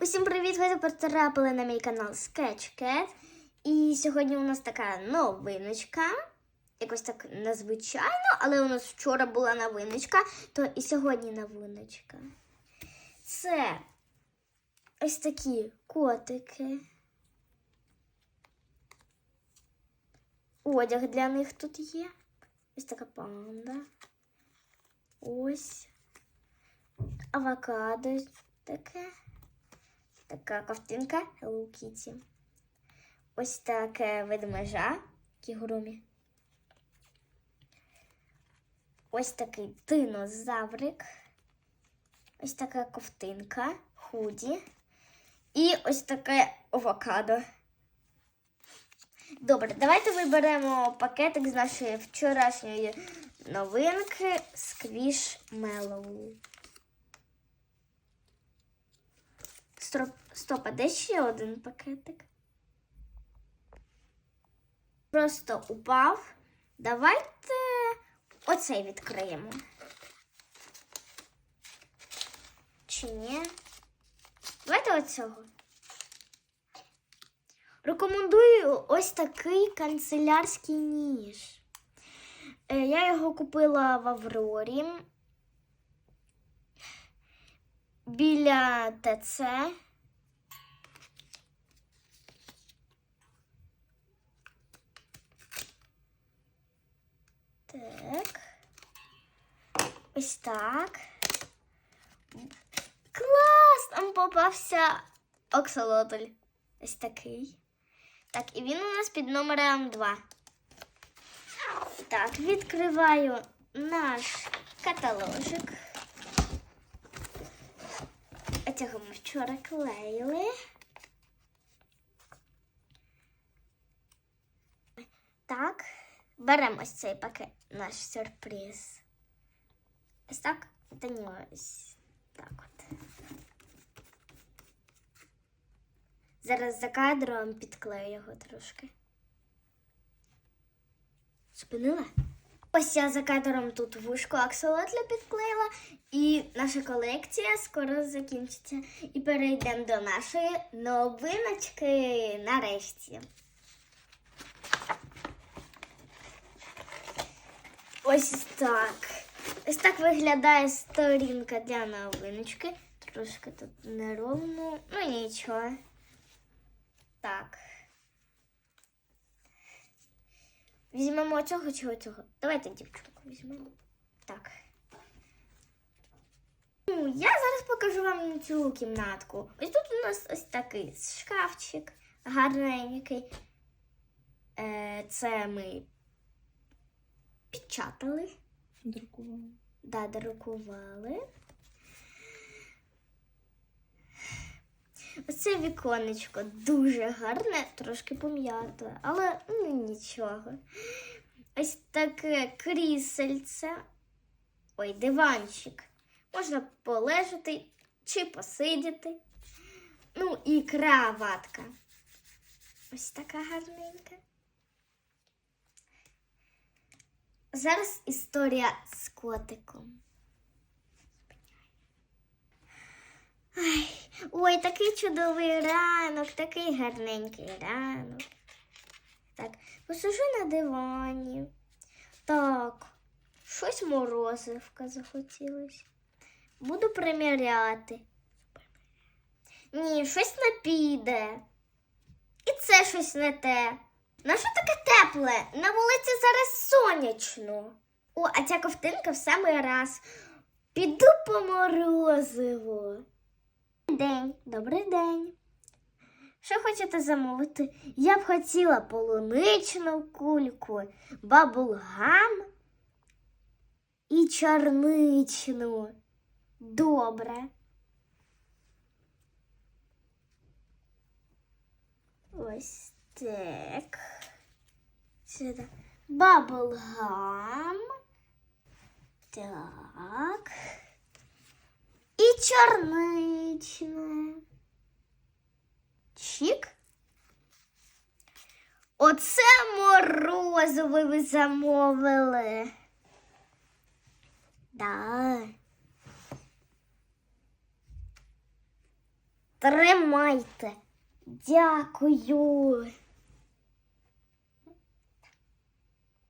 Усім привіт! Ви потрапили на мій канал SketchCat. І сьогодні у нас така новиночка. Якось так незвичайно, але у нас вчора була новиночка, то і сьогодні новиночка. Це ось такі котики. Одяг для них тут є. Ось така панда. Ось. Авокадо таке. Така ковтинка Hello Kitty. Ось таке ведмежа кігурумі. Ось такий динозаврик. Ось така ковтинка худі. І ось таке авокадо. Добре, давайте виберемо пакетик з нашої вчорашньої новинки Squish Mellow. Стоп, стоп, а де ще один пакетик? Просто упав. Давайте оцей відкриємо. Чи ні? Давайте оцього. Рекомендую ось такий канцелярський ніж. Е, Я його купила в Аврорі біля ТЦ. Так. Ось так. Клас! Там попався оксолотль. Ось такий. Так, і він у нас під номером 2. Так, відкриваю наш каталожик. Цього ми вчора клеїли. Так, беремо ось цей пакет, наш сюрприз. Ось так. Та ні, ось так от. Зараз за кадром підклею його трошки. Спинила? Ось я за кадром тут вушко аксолотля підклеїла, і наша колекція скоро закінчиться. І перейдемо до нашої новиночки нарешті. Ось так. Ось так виглядає сторінка для новиночки. Трошки тут неровно, ну нічого. Так. Візьмемо цього чого цього. Давайте дівчинку візьмемо. Так. Ну, я зараз покажу вам цю кімнатку. Ось тут у нас ось такий шкафчик гарненький. Е, це ми печатали. Друкувала. Да, друкували. Оце віконечко дуже гарне, трошки пом'яте, але ну, нічого. Ось таке крісельце. Ой, диванчик. Можна полежати чи посидіти. Ну і краватка. Ось така гарненька. Зараз історія з котиком. Ой, такий чудовий ранок, такий гарненький ранок. Так, посижу на дивані. Так, щось морозивка захотілося. Буду приміряти. Ні, щось не піде. І це щось не те. На що таке тепле? На вулиці зараз сонячно. О, а ця ковтинка в самий раз. Піду по морозиво. Добрий день, добрий день. Що хочете замовити? Я б хотіла полуничну кульку, баблгам і чорничну. Добре. Ось так. Сюди. Баблгам. Так. І чорничне. Чік. Оце морозиво ви замовили. Да. Тримайте. Дякую.